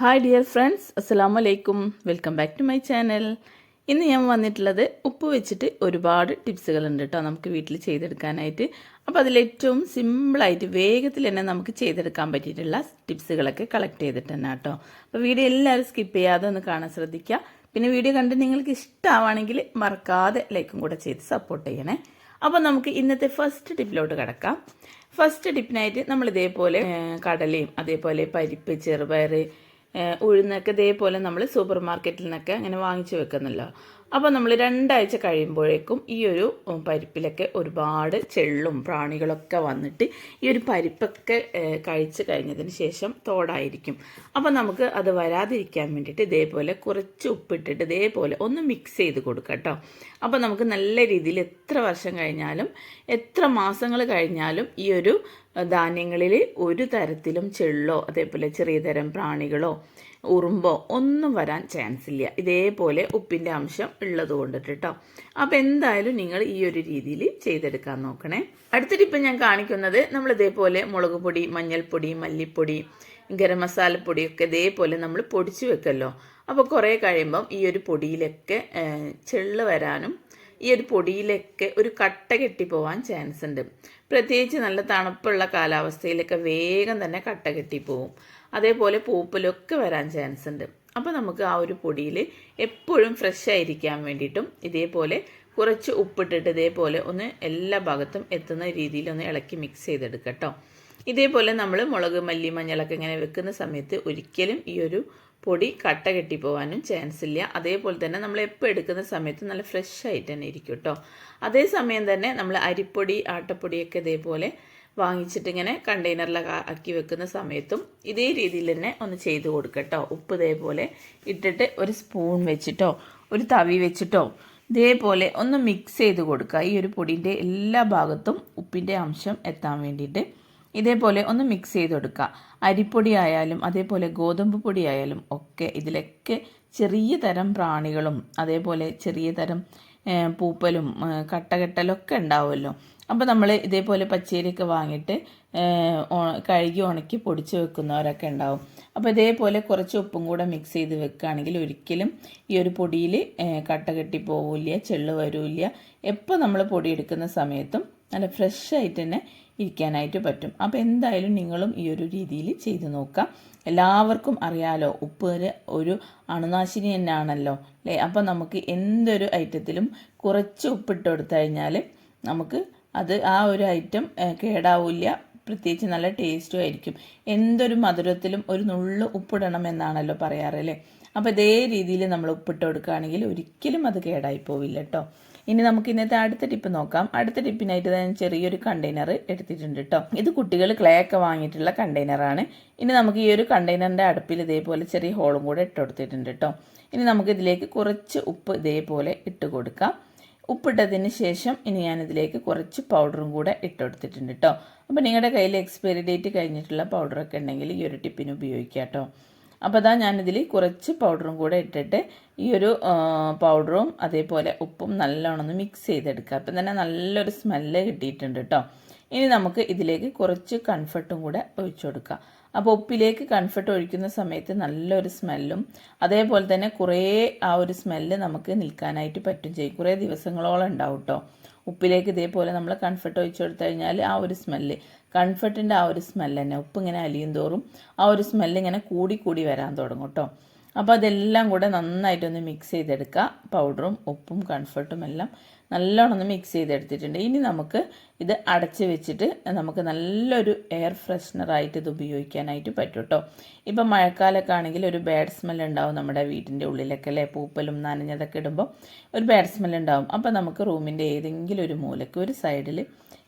Hi dear friends അസ്സാം വലൈക്കും welcome back to my channel ഇന്ന് ഞാൻ വന്നിട്ടുള്ളത് ഉപ്പ് വെച്ചിട്ട് ഒരുപാട് ടിപ്സുകളുണ്ട് കേട്ടോ നമുക്ക് വീട്ടിൽ ചെയ്തെടുക്കാനായിട്ട്. അപ്പോൾ അതിലേറ്റവും സിമ്പിളായിട്ട് വേഗത്തിൽ തന്നെ നമുക്ക് ചെയ്തെടുക്കാൻ പറ്റിയിട്ടുള്ള ടിപ്സുകളൊക്കെ കളക്ട് ചെയ്തിട്ട് തന്നെ കേട്ടോ അപ്പോൾ വീഡിയോ എല്ലാവരും സ്കിപ്പ് ചെയ്യാതെ ഒന്ന് കാണാൻ ശ്രദ്ധിക്കുക പിന്നെ വീഡിയോ കണ്ട് നിങ്ങൾക്ക് ഇഷ്ടമാണെങ്കിൽ മറക്കാതെ ലൈക്കും കൂടെ ചെയ്ത് സപ്പോർട്ട് ചെയ്യണേ. അപ്പോൾ നമുക്ക് ഇന്നത്തെ ഫസ്റ്റ് ടിപ്പിലോട്ട് കിടക്കാം. ഫസ്റ്റ് ടിപ്പിനായിട്ട് നമ്മൾ ഇതേപോലെ കടലയും അതേപോലെ പരിപ്പ് ചെറുപയർ ഉഴുന്നൊക്കെ ഇതേപോലെ നമ്മൾ സൂപ്പർ മാർക്കറ്റിൽ നിന്നൊക്കെ അങ്ങനെ വാങ്ങിച്ചു വെക്കുന്നല്ലോ. അപ്പോൾ നമ്മൾ രണ്ടാഴ്ച കഴിയുമ്പോഴേക്കും ഈ ഒരു പരിപ്പിലൊക്കെ ഒരുപാട് ചെള്ളും പ്രാണികളൊക്കെ വന്നിട്ട് ഈ ഒരു പരിപ്പൊക്കെ കഴിച്ച് കഴിഞ്ഞതിന് ശേഷം തോടായിരിക്കും. അപ്പോൾ നമുക്ക് അത് വരാതിരിക്കാൻ വേണ്ടിയിട്ട് ഇതേപോലെ കുറച്ച് ഉപ്പിട്ടിട്ട് ഇതേപോലെ ഒന്ന് മിക്സ് ചെയ്ത് കൊടുക്കാം കേട്ടോ. അപ്പോൾ നമുക്ക് നല്ല രീതിയിൽ എത്ര വർഷം കഴിഞ്ഞാലും എത്ര മാസങ്ങൾ കഴിഞ്ഞാലും ഈ ഒരു ധാന്യങ്ങളിൽ ഒരു തരത്തിലും ചെള്ളോ അതേപോലെ ചെറിയ തരം പ്രാണികളോ ഉറുമ്പോ ഒന്നും വരാൻ ചാൻസ് ഇല്ല. ഇതേപോലെ ഉപ്പിന്റെ അംശം ഉള്ളത് കൊണ്ടിട്ട് കേട്ടോ അപ്പോൾ എന്തായാലും നിങ്ങൾ ഈ ഒരു രീതിയിൽ ചെയ്തെടുക്കാൻ നോക്കണേ. അടുത്തിട്ട് ഇപ്പം ഞാൻ കാണിക്കുന്നത് നമ്മൾ ഇതേപോലെ മുളക് പൊടി മഞ്ഞൾപ്പൊടി മല്ലിപ്പൊടി ഗരം മസാലപ്പൊടിയൊക്കെ ഇതേപോലെ നമ്മൾ പൊടിച്ചു വെക്കല്ലോ. അപ്പോൾ കുറേ കഴിയുമ്പം ഈ ഒരു പൊടിയിലൊക്കെ ചെള്ള് വരാനും ഈ ഒരു പൊടിയിലൊക്കെ ഒരു കട്ട കെട്ടിപ്പോവാൻ ചാൻസ് ഉണ്ട് പ്രത്യേകിച്ച് നല്ല തണുപ്പുള്ള കാലാവസ്ഥയിലൊക്കെ വേഗം തന്നെ കട്ട കെട്ടിപ്പോവും. അതേപോലെ പൂപ്പലൊക്കെ വരാൻ ചാൻസ് ഉണ്ട് അപ്പോൾ നമുക്ക് ആ ഒരു പൊടിയിൽ എപ്പോഴും ഫ്രഷ് ആയിരിക്കാൻ വേണ്ടിയിട്ടും ഇതേപോലെ കുറച്ച് ഉപ്പിട്ടിട്ട് ഇതേപോലെ ഒന്ന് എല്ലാ ഭാഗത്തും എത്തുന്ന രീതിയിൽ ഒന്ന് ഇളക്കി മിക്സ് ചെയ്തെടുക്കട്ടോ കേട്ടോ ഇതേപോലെ നമ്മൾ മുളക് മല്ലി മഞ്ഞളൊക്കെ ഇങ്ങനെ വെക്കുന്ന സമയത്ത് ഒരിക്കലും ഈ ഒരു പൊടി കട്ട കെട്ടിപ്പോവാനും ചാൻസ് ഇല്ല. അതേപോലെ തന്നെ നമ്മൾ എപ്പോൾ എടുക്കുന്ന സമയത്ത് നല്ല ഫ്രഷ് ആയിട്ട് തന്നെ ഇരിക്കും കേട്ടോ അതേസമയം തന്നെ നമ്മൾ അരിപ്പൊടി ആട്ടപ്പൊടിയൊക്കെ ഇതേപോലെ വാങ്ങിച്ചിട്ട് ഇങ്ങനെ കണ്ടെയ്നറിലൊക്കെ ആക്കി വെക്കുന്ന സമയത്തും ഇതേ രീതിയിൽ തന്നെ ഒന്ന് ചെയ്ത് കൊടുക്കട്ടോ ഉപ്പ് ഇതേപോലെ ഇട്ടിട്ട് ഒരു സ്പൂൺ വെച്ചിട്ടോ ഒരു തവി വെച്ചിട്ടോ ഇതേപോലെ ഒന്ന് മിക്സ് ചെയ്ത് കൊടുക്കുക ഈ ഒരു പൊടിന്റെ എല്ലാ ഭാഗത്തും ഉപ്പിന്റെ അംശം എത്താൻ വേണ്ടിയിട്ട്. ഇതേപോലെ ഒന്ന് മിക്സ് ചെയ്ത് കൊടുക്കുക അരിപ്പൊടി ആയാലും അതേപോലെ ഗോതമ്പ് പൊടി ആയാലും ഒക്കെ ഇതിലൊക്കെ ചെറിയ തരം പ്രാണികളും അതേപോലെ ചെറിയ തരം പൂപ്പലും കട്ടകെട്ടലൊക്കെ ഉണ്ടാവുമല്ലോ. അപ്പോൾ നമ്മൾ ഇതേപോലെ പച്ചരിയൊക്കെ വാങ്ങിയിട്ട് കഴുകി ഉണക്കി പൊടിച്ച് വെക്കുന്നവരൊക്കെ ഉണ്ടാവും. അപ്പോൾ ഇതേപോലെ കുറച്ച് ഉപ്പും കൂടെ മിക്സ് ചെയ്ത് വെക്കുകയാണെങ്കിൽ ഒരിക്കലും ഈ ഒരു പൊടിയിൽ കട്ട കെട്ടി പോവില്ല ചെള്ളു വരില്ല. എപ്പോൾ നമ്മൾ പൊടി എടുക്കുന്ന സമയത്തും നല്ല ഫ്രഷ് ആയിട്ട് തന്നെ ഇരിക്കാനായിട്ട് പറ്റും. അപ്പോൾ എന്തായാലും നിങ്ങളും ഈ ഒരു രീതിയിൽ ചെയ്തു നോക്കാം. എല്ലാവർക്കും അറിയാലോ ഉപ്പ് ഒരു- അണുനാശിനി തന്നെയാണല്ലോ അല്ലേ? അപ്പോൾ നമുക്ക് എന്തൊരു ഐറ്റത്തിലും കുറച്ച് ഉപ്പിട്ട് കൊടുത്തു കഴിഞ്ഞാൽ നമുക്ക് അത് ആ ഒരു ഐറ്റം കേടാവില്ല. പ്രത്യേകിച്ച് നല്ല ടേസ്റ്റും ആയിരിക്കും. എന്തൊരു മധുരത്തിലും ഒരു നുള്ളു ഉപ്പിടണം എന്നാണല്ലോ പറയാറല്ലേ അപ്പോൾ ഇതേ രീതിയിൽ നമ്മൾ ഉപ്പിട്ട് കൊടുക്കുകയാണെങ്കിൽ ഒരിക്കലും അത് കേടായി പോവില്ല കേട്ടോ. ഇനി നമുക്ക് ഇന്നത്തെ അടുത്ത ടിപ്പ് നോക്കാം. അടുത്ത ടിപ്പിനായിട്ട് ഞാൻ ചെറിയൊരു കണ്ടെയ്നർ എടുത്തിട്ടുണ്ട് കേട്ടോ ഇത് കുട്ടികൾ ക്ലേ ഒക്കെ വാങ്ങിയിട്ടുള്ള കണ്ടെയ്നറാണ് ഇനി നമുക്ക് ഈ ഒരു കണ്ടെയ്നറിന്റെ അടുപ്പിൽ ഇതേപോലെ ചെറിയ ഹോളും കൂടെ ഇട്ട് കൊടുത്തിട്ടുണ്ട് കേട്ടോ ഇനി നമുക്ക് ഇതിലേക്ക് കുറച്ച് ഉപ്പ് ഇതേപോലെ ഇട്ട് കൊടുക്കാം. ഉപ്പിട്ടതിന് ശേഷം ഇനി ഞാൻ ഇതിലേക്ക് കുറച്ച് പൗഡറും കൂടെ ഇട്ട് കൊടുത്തിട്ടുണ്ട് കേട്ടോ അപ്പോൾ നിങ്ങളുടെ കയ്യിൽ എക്സ്പയറി ഡേറ്റ് കഴിഞ്ഞിട്ടുള്ള പൗഡറൊക്കെ ഉണ്ടെങ്കിൽ ഈ ഒരു ടിപ്പിന് ഉപയോഗിക്കാം കേട്ടോ അപ്പോൾ അതാ ഞാനിതിൽ കുറച്ച് പൗഡറും കൂടെ ഇട്ടിട്ട് ഈ ഒരു പൗഡറും അതേപോലെ ഉപ്പും നല്ലോണം മിക്സ് ചെയ്തെടുക്കുക അപ്പം തന്നെ നല്ലൊരു സ്മെല്ല് കിട്ടിയിട്ടുണ്ട് കേട്ടോ ഇനി നമുക്ക് ഇതിലേക്ക് കുറച്ച് കൺഫർട്ടും കൂടെ ഒഴിച്ചു കൊടുക്കുക അപ്പോൾ ഉപ്പിലേക്ക് കൺഫർട്ട് ഒഴിക്കുന്ന സമയത്ത് നല്ലൊരു സ്മെല്ലും അതേപോലെ തന്നെ കുറേ ആ ഒരു സ്മെല്ല് നമുക്ക് നിൽക്കാനായിട്ട് പറ്റും ചെയ്യും. കുറേ ദിവസങ്ങളോളം ഉണ്ടാവും കേട്ടോ ഉപ്പിലേക്ക് ഇതേപോലെ നമ്മൾ കൺഫർട്ട് ഒഴിച്ചു കൊടുത്തു കഴിഞ്ഞാൽ ആ ഒരു സ്മെല്ല് കൺഫർട്ടിന്റെ ആ ഒരു സ്മെല്ല് തന്നെ. ഉപ്പ് ഇങ്ങനെ അലിയും തോറും ആ ഒരു സ്മെല്ല് ഇങ്ങനെ കൂടി കൂടി വരാൻ തുടങ്ങും കേട്ടോ. അപ്പോൾ അതെല്ലാം കൂടെ നന്നായിട്ടൊന്ന് മിക്സ് ചെയ്തെടുക്കുക. പൗഡറും ഉപ്പും കൺഫർട്ടും എല്ലാം നല്ലോണം ഒന്ന് മിക്സ് ചെയ്തെടുത്തിട്ടുണ്ട്. ഇനി നമുക്ക് ഇത് അടച്ച് വെച്ചിട്ട് നമുക്ക് നല്ലൊരു എയർ ഫ്രഷ്നറായിട്ട് ഇത് ഉപയോഗിക്കാനായിട്ട് പറ്റും കേട്ടോ. ഇപ്പം മഴക്കാലമൊക്കെ ആണെങ്കിൽ ഒരു ബാഡ് സ്മെൽ ഉണ്ടാവും നമ്മുടെ വീട്ടിന്റെ ഉള്ളിലൊക്കെ അല്ലേ? പൂപ്പലും നനഞ്ഞതൊക്കെ ഇടുമ്പോൾ ഒരു ബാഡ് സ്മെൽ ഉണ്ടാവും. അപ്പോൾ നമുക്ക് റൂമിന്റെ ഏതെങ്കിലും ഒരു മൂലക്ക് ഒരു സൈഡിൽ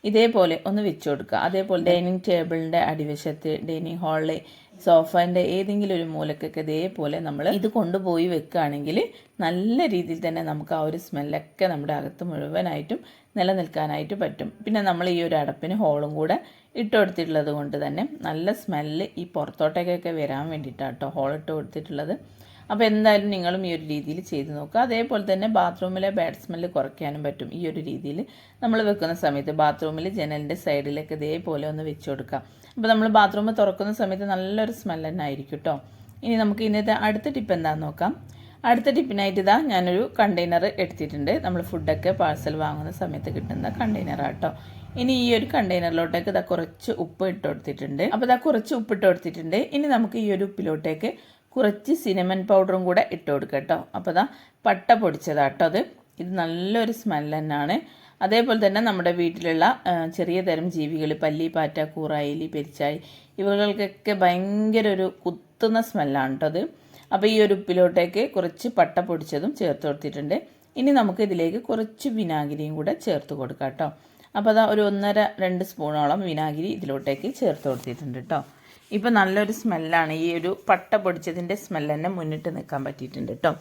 ഇതേപോലെ ഒന്ന് വെച്ച് കൊടുക്കുക. അതേപോലെ ഡൈനിങ് ടേബിളിന്റെ അടിവശത്ത് ഡൈനിങ് ഹാളിൽ സോഫേന്റെ ഏതെങ്കിലും ഒരു മൂലക്കൊക്കെ ഇതേപോലെ നമ്മൾ ഇത് കൊണ്ടുപോയി വെക്കുകയാണെങ്കിൽ നല്ല രീതിയിൽ തന്നെ നമുക്ക് ആ ഒരു സ്മെല്ലൊക്കെ നമ്മുടെ അകത്ത് മുഴുവനായിട്ടും നിലനിൽക്കാനായിട്ട് പറ്റും. പിന്നെ നമ്മൾ ഈ ഒരു അടപ്പിന് ഹോളും കൂടെ ഇട്ട് കൊടുത്തിട്ടുള്ളത് കൊണ്ട് തന്നെ നല്ല സ്മെല്ല് ഈ പുറത്തോട്ടേക്കൊക്കെ വരാൻ വേണ്ടിയിട്ടാണ് കേട്ടോ ഹോൾ ഇട്ട് കൊടുത്തിട്ടുള്ളത്. അപ്പോൾ എന്തായാലും നിങ്ങളും ഈ ഒരു രീതിയിൽ ചെയ്ത് നോക്കുക. അതേപോലെ തന്നെ ബാത്റൂമിലെ ബാഡ് സ്മെല്ല് കുറയ്ക്കാനും പറ്റും. ഈ ഒരു രീതിയിൽ നമ്മൾ വെക്കുന്ന സമയത്ത് ബാത്റൂമിൽ ജനലിന്റെ സൈഡിലൊക്കെ ഇതേപോലെ ഒന്ന് വെച്ച് കൊടുക്കുക. അപ്പോൾ നമ്മൾ ബാത്റൂം തുറക്കുന്ന സമയത്ത് നല്ലൊരു സ്മെല്ല് തന്നെ ആയിരിക്കും കേട്ടോ ഇനി നമുക്ക് ഇന്നത്തെ അടുത്ത ടിപ്പ് എന്താണെന്ന് നോക്കാം. അടുത്ത ടിപ്പിനായിട്ട് ഇതാ ഞാനൊരു കണ്ടെയ്നർ എടുത്തിട്ടുണ്ട്. നമ്മൾ ഫുഡൊക്കെ പാഴ്സൽ വാങ്ങുന്ന സമയത്ത് കിട്ടുന്ന കണ്ടെയ്നർ ആട്ടോ ഇനി ഈ ഒരു കണ്ടെയ്നറിലോട്ടേക്ക് ഇതാ കുറച്ച് ഉപ്പ് ഇട്ട് കൊടുത്തിട്ടുണ്ട്. അപ്പോൾ ഇതാ കുറച്ച് ഉപ്പ് ഇട്ട് കൊടുത്തിട്ടുണ്ട്. ഇനി നമുക്ക് ഈ ഒരു ഉപ്പിലോട്ടേക്ക് കുറച്ച് സിനമൻ പൗഡറും കൂടെ ഇട്ട് കൊടുക്കുക കേട്ടോ അപ്പോൾ ഇതാ പട്ട പൊടിച്ചതാട്ടോ അത്. ഇത് നല്ലൊരു സ്മെൽ തന്നെയാണ് അതേപോലെ തന്നെ നമ്മുടെ വീട്ടിലുള്ള ചെറിയ തരം ജീവികൾ പല്ലി പാറ്റ കൂറായിലി പെരിച്ചായി ഇവകൾക്കൊക്കെ ഭയങ്കര ഒരു കുത്തുന്ന സ്മെല്ലാണ് കേട്ടോ അത്. അപ്പോൾ ഈ ഒരു ഉപ്പിലോട്ടേക്ക് കുറച്ച് പട്ട പൊടിച്ചതും ചേർത്ത് കൊടുത്തിട്ടുണ്ട്. ഇനി നമുക്ക് ഇതിലേക്ക് കുറച്ച് വിനാഗിരിയും കൂടെ ചേർത്ത് കൊടുക്കാം കേട്ടോ അപ്പോൾ അതാ ഒരു ഒന്നര രണ്ട് സ്പൂണോളം വിനാഗിരി ഇതിലോട്ടേക്ക് ചേർത്ത് കൊടുത്തിട്ടുണ്ട് കേട്ടോ ഇപ്പോൾ നല്ലൊരു സ്മെല്ലാണ്. ഈ ഒരു പട്ട പൊടിച്ചതിന്റെ സ്മെല്ല് തന്നെ മുന്നിട്ട് നിൽക്കാൻ പറ്റിയിട്ടുണ്ട് കേട്ടോ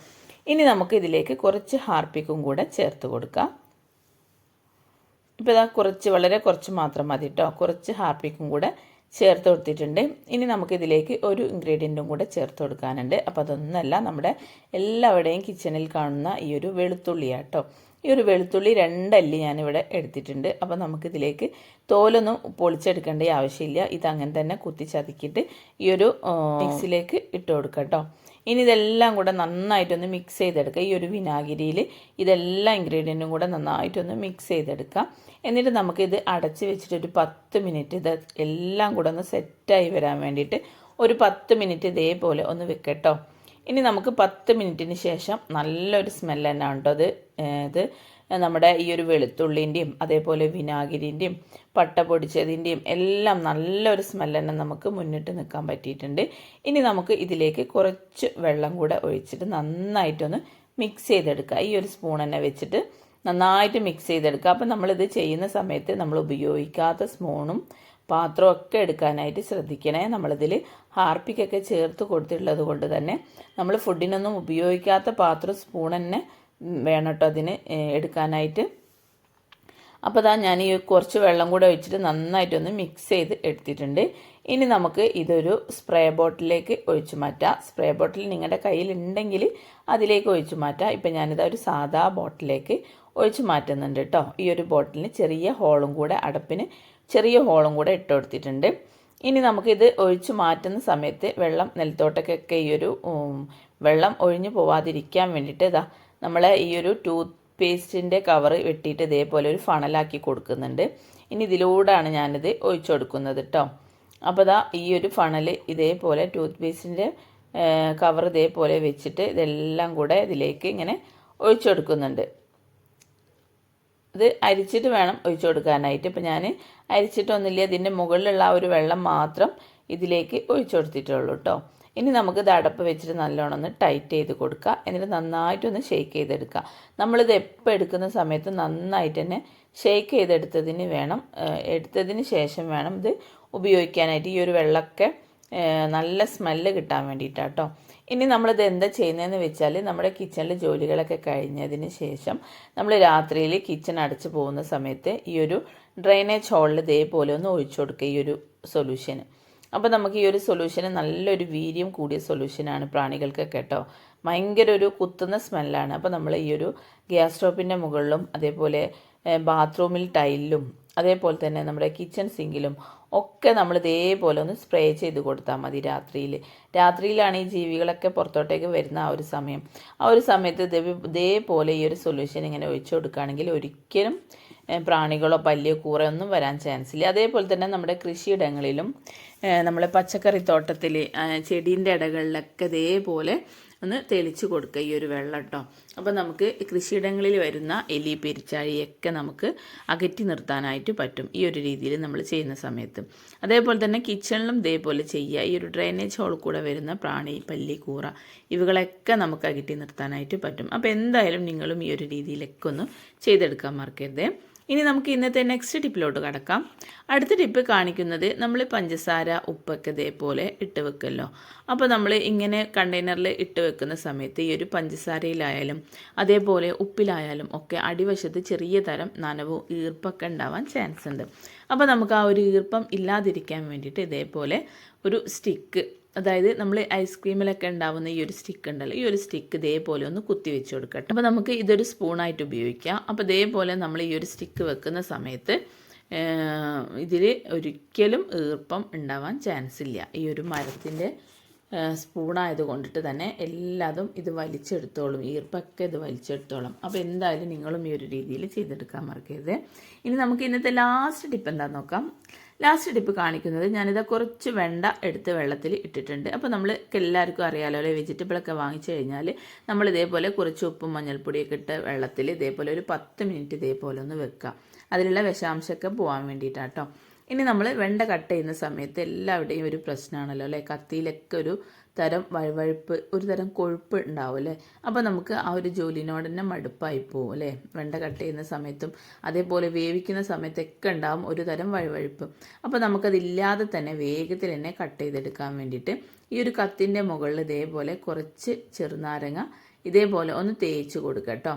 ഇനി നമുക്ക് ഇതിലേക്ക് കുറച്ച് ഹാർപ്പിക്കും കൂടെ ചേർത്ത് കൊടുക്കാം. ഇപ്പോൾ ഇതാ കുറച്ച് വളരെ കുറച്ച് മാത്രം മതി കേട്ടോ കുറച്ച് ഹാർപ്പിക്കും കൂടെ ചേർത്ത് കൊടുത്തിട്ടുണ്ട്. ഇനി നമുക്കിതിലേക്ക് ഒരു ഇൻഗ്രീഡിയന്റും കൂടെ ചേർത്ത് കൊടുക്കാനുണ്ട്. അപ്പോൾ അതൊന്നല്ല നമ്മുടെ എല്ലാവരുടെയും കിച്ചണിൽ കാണുന്ന ഈ ഒരു വെളുത്തുള്ളിയാണ് കേട്ടോ ഈ ഒരു വെളുത്തുള്ളി രണ്ടല്ലി ഞാനിവിടെ എടുത്തിട്ടുണ്ട്. അപ്പോൾ നമുക്കിതിലേക്ക് തോലൊന്നും പൊളിച്ചെടുക്കേണ്ട ആവശ്യമില്ല. ഇത് അങ്ങനെ തന്നെ കുത്തി ചതക്കിയിട്ട് ഈ ഒരു മിക്സിലേക്ക് ഇട്ട് കൊടുക്കാം കേട്ടോ ഇനി ഇതെല്ലാം കൂടെ നന്നായിട്ടൊന്ന് മിക്സ് ചെയ്തെടുക്കുക ഈ ഒരു വിനാഗിരിയിൽ ഇതെല്ലാം ഇൻഗ്രീഡിയന്റും കൂടെ നന്നായിട്ടൊന്ന് മിക്സ് ചെയ്തെടുക്കാം. എന്നിട്ട് നമുക്കിത് അടച്ച് വെച്ചിട്ട് ഒരു പത്ത് മിനിറ്റ് ഇത് എല്ലാം കൂടെ ഒന്ന് സെറ്റായി വരാൻ വേണ്ടിയിട്ട് ഒരു പത്ത് മിനിറ്റ് ഇതേപോലെ ഒന്ന് വെക്കട്ടോ ഇനി നമുക്ക് പത്ത് മിനിറ്റിന് ശേഷം നല്ലൊരു സ്മെല്ല് തന്നെ ഉണ്ടോ അത്. ഇത് നമ്മുടെ ഈ ഒരു വെളുത്തുള്ളിന്റെയും അതേപോലെ വിനാഗിരിന്റെയും പട്ട പൊടിച്ചതിന്റെയും എല്ലാം നല്ലൊരു സ്മെല്ല് തന്നെ നമുക്ക് മുന്നിട്ട് നിൽക്കാൻ പറ്റിയിട്ടുണ്ട്. ഇനി നമുക്ക് ഇതിലേക്ക് കുറച്ച് വെള്ളം കൂടെ ഒഴിച്ചിട്ട് നന്നായിട്ടൊന്ന് മിക്സ് ചെയ്തെടുക്കുക. ഈ ഒരു സ്പൂൺ തന്നെ വെച്ചിട്ട് നന്നായിട്ട് മിക്സ് ചെയ്തെടുക്കുക. അപ്പം നമ്മളിത് ചെയ്യുന്ന സമയത്ത് നമ്മൾ ഉപയോഗിക്കാത്ത സ്പൂണും പാത്രവും ഒക്കെ എടുക്കാനായിട്ട് ശ്രദ്ധിക്കണേ. നമ്മളിതിൽ ഹാർപ്പിക്കൊക്കെ ചേർത്ത് കൊടുത്തിട്ടുള്ളത് കൊണ്ട് തന്നെ നമ്മൾ ഫുഡിനൊന്നും ഉപയോഗിക്കാത്ത പാത്രം സ്പൂൺ തന്നെ വേണം കേട്ടോ അതിന് എടുക്കാനായിട്ട്. അപ്പോൾ ഇതാ ഞാൻ ഈ കുറച്ച് വെള്ളം കൂടെ ഒഴിച്ചിട്ട് നന്നായിട്ടൊന്ന് മിക്സ് ചെയ്ത് എടുത്തിട്ടുണ്ട്. ഇനി നമുക്ക് ഇതൊരു സ്പ്രേ ബോട്ടിലേക്ക് ഒഴിച്ചു മാറ്റാം. സ്പ്രേ ബോട്ടിൽ നിങ്ങളുടെ കയ്യിലുണ്ടെങ്കിൽ അതിലേക്ക് ഒഴിച്ചു മാറ്റാം. ഇപ്പം ഞാനിത് ഒരു സാധാ ബോട്ടിലേക്ക് ഒഴിച്ചു മാറ്റുന്നുണ്ട് കേട്ടോ ഈ ഒരു ബോട്ടിലിന് ചെറിയ ഹോളും കൂടെ അടപ്പിന് ചെറിയ ഹോളും കൂടെ ഇട്ട് കൊടുത്തിട്ടുണ്ട്. ഇനി നമുക്കിത് ഒഴിച്ചു മാറ്റുന്ന സമയത്ത് വെള്ളം നെൽത്തോട്ടക്കൊക്കെ ഈ ഒരു വെള്ളം ഒഴിഞ്ഞു പോവാതിരിക്കാൻ വേണ്ടിയിട്ട് ഇതാ നമ്മൾ ഈ ഒരു ടൂത്ത് പേസ്റ്റിന്റെ കവർ വെട്ടിയിട്ട് ഇതേപോലെ ഒരു ഫണലാക്കി കൊടുക്കുന്നുണ്ട്. ഇനി ഇതിലൂടെയാണ് ഞാനിത് ഒഴിച്ചു കൊടുക്കുന്നത് കേട്ടോ അപ്പോൾ ദാ ഈ ഒരു ഫണൽ ഇതേപോലെ ടൂത്ത് പേസ്റ്റിന്റെ കവർ ഇതേപോലെ വെച്ചിട്ട് ഇതെല്ലാം കൂടെ ഇതിലേക്ക് ഇങ്ങനെ ഒഴിച്ചു കൊടുക്കുന്നുണ്ട്. ഇത് അരിച്ചിട്ട് വേണം ഒഴിച്ചു കൊടുക്കാനായിട്ട്. ഇപ്പം ഞാൻ അരിച്ചിട്ടൊന്നുമില്ല. ഇതിന്റെ മുകളിലുള്ള ആ ഒരു വെള്ളം മാത്രം ഇതിലേക്ക് ഒഴിച്ചു കൊടുത്തിട്ടുള്ളൂ കേട്ടോ ഇനി നമുക്ക് ഇത് അടപ്പ് വെച്ചിട്ട് നല്ലോണം ഒന്ന് ടൈറ്റ് ചെയ്ത് കൊടുക്കുക. എന്നിട്ട് നന്നായിട്ടൊന്ന് ഷേക്ക് ചെയ്തെടുക്കുക. നമ്മളിത് എപ്പോൾ എടുക്കുന്ന സമയത്ത് നന്നായിട്ട് തന്നെ ഷേക്ക് ചെയ്തെടുത്തതിന് വേണം എടുത്തതിന് ശേഷം വേണം ഇത് ഉപയോഗിക്കാനായിട്ട്. ഈ ഒരു വെള്ളമൊക്കെ നല്ല സ്മെല്ല് കിട്ടാൻ വേണ്ടിയിട്ടാട്ടോ. ഇനി നമ്മളിത് എന്താ ചെയ്യുന്നതെന്ന് വെച്ചാൽ നമ്മുടെ കിച്ചണിലെ ജോലികളൊക്കെ കഴിഞ്ഞതിന് ശേഷം നമ്മൾ രാത്രിയിൽ കിച്ചൺ അടച്ചു പോകുന്ന സമയത്ത് ഈ ഒരു ഡ്രെയിനേജ് ഹോളിൽ ഇതേപോലെ ഒന്ന് ഒഴിച്ചു കൊടുക്കുക ഈ ഒരു സൊല്യൂഷന് അപ്പോൾ നമുക്ക് ഈ ഒരു സൊല്യൂഷന് നല്ലൊരു വീര്യം കൂടിയ സൊല്യൂഷനാണ് പ്രാണികൾക്കൊക്കെ കേട്ടോ. ഭയങ്കര ഒരു കുത്തുന്ന സ്മെല്ലാണ് അപ്പോൾ നമ്മൾ ഈ ഒരു ഗ്യാസ് സ്റ്റോപ്പിന്റെ മുകളിലും അതേപോലെ ബാത്റൂമിൽ ടൈലിലും അതേപോലെ തന്നെ നമ്മുടെ കിച്ചൺ സിങ്കിലും ഒക്കെ നമ്മൾ ഇതേപോലെ ഒന്ന് സ്പ്രേ ചെയ്ത് കൊടുത്താൽ മതി രാത്രിയിൽ രാത്രിയിലാണ് ഈ ജീവികളൊക്കെ പുറത്തോട്ടേക്ക് വരുന്ന ആ ഒരു സമയം. ആ ഒരു സമയത്ത് ഇതേ ഇതേപോലെ ഈ ഒരു സൊല്യൂഷൻ ഇങ്ങനെ ഒഴിച്ചു കൊടുക്കുകയാണെങ്കിൽ ഒരിക്കലും പ്രാണികളോ പല്ലിയോ കൂറയോ ഒന്നും വരാൻ ചാൻസ് ഇല്ല. അതേപോലെ തന്നെ നമ്മുടെ കൃഷിയിടങ്ങളിലും നമ്മളെ പച്ചക്കറി തോട്ടത്തിൽ ചെടീന്റെ ഇടകളിലൊക്കെ ഇതേപോലെ ഒന്ന് തെളിച്ച് കൊടുക്കുക ഈ ഒരു വെള്ളം കേട്ടോ അപ്പോൾ നമുക്ക് കൃഷിയിടങ്ങളിൽ വരുന്ന എലി പെരിച്ചാഴിയൊക്കെ നമുക്ക് അകറ്റി നിർത്താനായിട്ട് പറ്റും ഈ ഒരു രീതിയിൽ നമ്മൾ ചെയ്യുന്ന സമയത്ത്. അതേപോലെ തന്നെ കിച്ചണിലും ഇതേപോലെ ചെയ്യുക ഈ ഒരു ഡ്രെയിനേജ് ഹോൾ കൂടെ വരുന്ന പ്രാണി പല്ലി കൂറ ഇവകളൊക്കെ നമുക്ക് അകറ്റി നിർത്താനായിട്ട് പറ്റും. അപ്പോൾ എന്തായാലും നിങ്ങളും ഈ ഒരു രീതിയിലൊക്കെ ഒന്ന് ചെയ്തെടുക്കാൻ മറക്കരുത്. ഇനി നമുക്ക് ഇന്നത്തെ നെക്സ്റ്റ് ടിപ്പിലോട്ട് കടക്കാം. അടുത്ത ടിപ്പ് കാണിക്കുന്നത് നമ്മൾ പഞ്ചസാര ഉപ്പൊക്കെ ഇതേപോലെ ഇട്ട് വെക്കുമല്ലോ അപ്പോൾ നമ്മൾ ഇങ്ങനെ കണ്ടെയ്നറിൽ ഇട്ട് വെക്കുന്ന സമയത്ത് ഈ ഒരു പഞ്ചസാരയിലായാലും അതേപോലെ ഉപ്പിലായാലും ഒക്കെ അടിവശത്ത് ചെറിയ തരം നനവും ഈർപ്പൊക്കെ ഉണ്ടാവാൻ ചാൻസ് ഉണ്ട്. അപ്പോൾ നമുക്ക് ആ ഒരു ഈർപ്പം ഇല്ലാതിരിക്കാൻ വേണ്ടിയിട്ട് ഇതേപോലെ ഒരു സ്റ്റിക്ക് അതായത് നമ്മൾ ഐസ്ക്രീമിലൊക്കെ ഉണ്ടാവുന്ന ഈ ഒരു സ്റ്റിക്ക് ഉണ്ടല്ലോ ഈ ഒരു സ്റ്റിക്ക് ഇതേപോലെ ഒന്ന് കുത്തി വെച്ച് കൊടുക്കട്ടെ. അപ്പോൾ നമുക്ക് ഇതൊരു സ്പൂണായിട്ട് ഉപയോഗിക്കാം. അപ്പോൾ ഇതേപോലെ നമ്മൾ ഈ ഒരു സ്റ്റിക്ക് വെക്കുന്ന സമയത്ത് ഇതിൽ ഒരിക്കലും ഈർപ്പം ഉണ്ടാവാൻ ചാൻസ് ഇല്ല. ഈ ഒരു മരത്തിന്റെ സ്പൂണായത് കൊണ്ടിട്ട് തന്നെ എല്ലാതും ഇത് വലിച്ചെടുത്തോളും. ഈർപ്പൊക്കെ ഇത് വലിച്ചെടുത്തോളും. അപ്പോൾ എന്തായാലും നിങ്ങളും ഈ ഒരു രീതിയിൽ ചെയ്തെടുക്കാൻ മറക്കരുത്. ഇനി നമുക്ക് ഇന്നത്തെ ലാസ്റ്റ് ടിപ്പ് എന്താണെന്ന് നോക്കാം. ലാസ്റ്റ് ടിപ്പ് കാണിക്കുന്നത് ഞാനിത് കുറച്ച് വെണ്ട എടുത്ത് വെള്ളത്തിൽ ഇട്ടിട്ടുണ്ട്. അപ്പോൾ നമ്മൾ എല്ലാവർക്കും അറിയാലോ അല്ലെ? വെജിറ്റബിളൊക്കെ വാങ്ങിച്ചു കഴിഞ്ഞാൽ നമ്മൾ ഇതേപോലെ കുറച്ച് ഉപ്പും മഞ്ഞൾപ്പൊടിയൊക്കെ ഇട്ട് വെള്ളത്തിൽ ഇതേപോലെ ഒരു പത്ത് മിനിറ്റ് ഇതേപോലെ ഒന്ന് വെക്കുക. അതിലുള്ള വിഷാംശമൊക്കെ പോകാൻ വേണ്ടിയിട്ടാട്ടോ ഇനി നമ്മൾ വെണ്ട കട്ട് ചെയ്യുന്ന സമയത്ത് എല്ലാവരുടെയും ഒരു പ്രശ്നമാണല്ലോ അല്ലേ? കത്തിയിലൊക്കെ ഒരു തരം വഴുവഴുപ്പ് ഒരു തരം കൊഴുപ്പ് ഉണ്ടാവും അല്ലേ? അപ്പോൾ നമുക്ക് ആ ഒരു ജോലിനോട് തന്നെ മടുപ്പായി പോകും അല്ലേ? വെണ്ട കട്ട് ചെയ്യുന്ന സമയത്തും അതേപോലെ വേവിക്കുന്ന സമയത്തൊക്കെ ഉണ്ടാവും ഒരു തരം വഴുവഴുപ്പ്. അപ്പോൾ നമുക്കതില്ലാതെ തന്നെ വേഗത്തിൽ തന്നെ കട്ട് ചെയ്തെടുക്കാൻ വേണ്ടിയിട്ട് ഈ ഒരു കത്തിന്റെ മുകളിൽ ഇതേപോലെ കുറച്ച് ചെറുനാരങ്ങ ഇതേപോലെ ഒന്ന് തേച്ച് കൊടുക്കുക കേട്ടോ.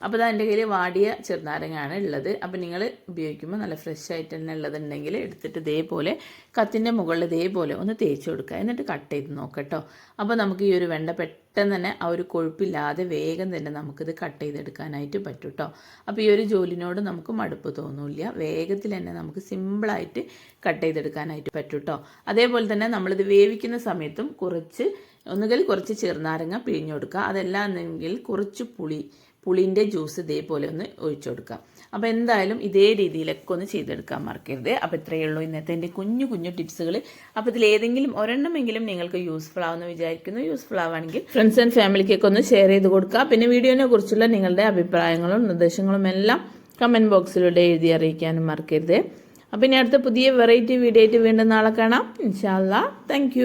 അപ്പോൾ അതെന്റെ കയ്യിൽ വാടിയ ചെറുനാരങ്ങയാണ് ഉള്ളത് അപ്പോൾ നിങ്ങൾ ഉപയോഗിക്കുമ്പോൾ നല്ല ഫ്രഷ് ആയിട്ട് തന്നെ ഉള്ളതുണ്ടെങ്കിൽ എടുത്തിട്ട് ഇതേപോലെ കത്തിന്റെ മുകളിൽ ഇതേപോലെ ഒന്ന് തേച്ച് കൊടുക്കുക. എന്നിട്ട് കട്ട് ചെയ്ത് നോക്കട്ടോ അപ്പോൾ നമുക്ക് ഈ ഒരു വെണ്ട പെട്ടെന്ന് തന്നെ ആ ഒരു കൊഴുപ്പില്ലാതെ വേഗം തന്നെ നമുക്കിത് കട്ട് ചെയ്തെടുക്കാനായിട്ട് പറ്റും കേട്ടോ അപ്പോൾ ഈ ഒരു ജോലിനോട് നമുക്ക് മടുപ്പ് തോന്നില്ല. വേഗത്തിൽ തന്നെ നമുക്ക് സിമ്പിളായിട്ട് കട്ട് ചെയ്തെടുക്കാനായിട്ട് പറ്റും കേട്ടോ അതേപോലെ തന്നെ നമ്മളിത് വേവിക്കുന്ന സമയത്തും കുറച്ച് ഒന്നുകിൽ കുറച്ച് ചെറുനാരങ്ങ പിഴിഞ്ഞു കൊടുക്കുക. അതല്ല എന്നെങ്കിൽ കുറച്ച് പുളി പുളിന്റെ ജ്യൂസ് ഇതേപോലെ ഒന്ന് ഒഴിച്ചു കൊടുക്കാം. അപ്പോൾ എന്തായാലും ഇതേ രീതിയിലൊക്കെ ഒന്ന് ചെയ്തെടുക്കാൻ മറക്കരുത്. അപ്പോൾ ഇത്രയേ ഉള്ളൂ ഇന്നത്തെ എന്റെ കുഞ്ഞു കുഞ്ഞു ടിപ്സുകൾ. അപ്പോൾ ഇതിൽ ഏതെങ്കിലും ഒരെണ്ണമെങ്കിലും നിങ്ങൾക്ക് യൂസ്ഫുൾ ആവുമെന്ന് വിചാരിക്കുന്നു. യൂസ്ഫുൾ ആവുകയാണെങ്കിൽ ഫ്രണ്ട്സ് ആൻഡ് ഫാമിലിക്കൊക്കെ ഒന്ന് ഷെയർ ചെയ്ത് കൊടുക്കുക. പിന്നെ വീഡിയോനെ കുറിച്ചുള്ള നിങ്ങളുടെ അഭിപ്രായങ്ങളും നിർദ്ദേശങ്ങളും എല്ലാം കമന്റ് ബോക്സിലൂടെ എഴുതി അറിയിക്കാനും മറക്കരുത്. അപ്പോൾ ഇനി അടുത്ത പുതിയ വെറൈറ്റി വീഡിയോ ആയിട്ട് വീണ്ടും നാളെ കാണാം. ഇൻഷാല്ല താങ്ക്